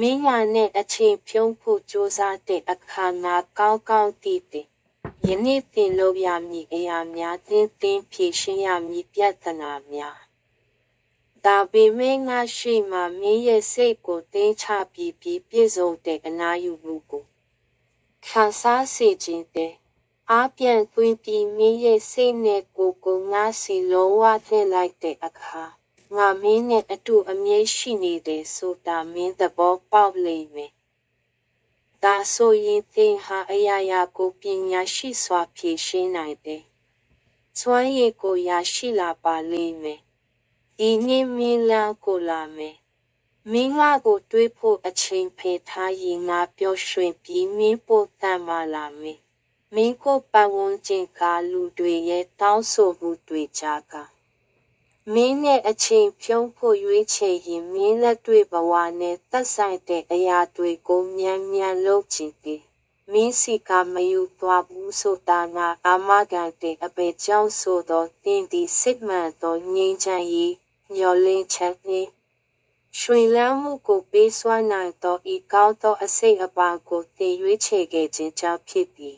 မင်းညာနဲ့အချိန်ဖြုံးဖို့ကြိုးစားတဲ့အခါငါကောင်းကောင်းသိတယ်ယနေ့တင်လို့ရမည်အရာများတင်းတင်းဖြည့်ရှင်းရမည်ပြဿနာများဒါပေမဲ့ငါရှိမှမင်းရဲ့စိတ်ကိုတင်းချပြီးပြီးပြည့်စုံတဲ့အနာယူမှုကိုခံစားစေခြင်းတဲ့အားပြန်သွင်းပြီးမင်းရဲ့စိတ်နဲ့ကိုယ်ကိုငါစီလုံးဝထည့်လိုက်တဲ့အခါ ငါမင်းနဲ့အတူအမြဲရှိနေတယ်ဆိုတာမင်းသဘောပေါက်လိမ့်မယ်။ဒါဆိုရင်သင်ဟာအရာရာကိုပညာရှိစွာဖြေရှင်းနိုင်တယ်။စွမ်းရည်ကိုရရှိလာပါလိမ့်မယ်။ဒီနေ့မင်းလမ်းကိုလာမယ်။မင်းငါကိုတွေးဖို့အချိန်ဖယ်ထားရင်ငါပျော်ရွှင်ပြီးမင်းပို့တမ်းမာလာမယ်။မင်းကိုပတ်ဝန်းကျင်ကလူတွေရဲ့တောင်းဆိုမှုတွေကြားက မင်းနဲ့အချိန်ဖြုံးဖို့ရွေးချယ်ရင်မင်းလက်တွေ့ဘဝနဲ့သက်ဆိုင်တဲ့အရာတွေကိုမြန်မြန်လုပ်ချင်တယ်။မင်းစီကမယူသွားဘူးဆိုတာငါအာမခံတဲ့အပေကြောင့်ဆိုတော့တင်းဒီစစ်မှန်သောငြိမ်းချမ်းရေးညော်လင်းချက်နှင့်ရွှင်လန်းမှုကိုပေးစွမ်းနိုင်သောဤကောင်းသောအစိတ်အပါကိုတည်ရွေးချယ်ခဲ့ခြင်းကြောင့်ဖြစ်သည်။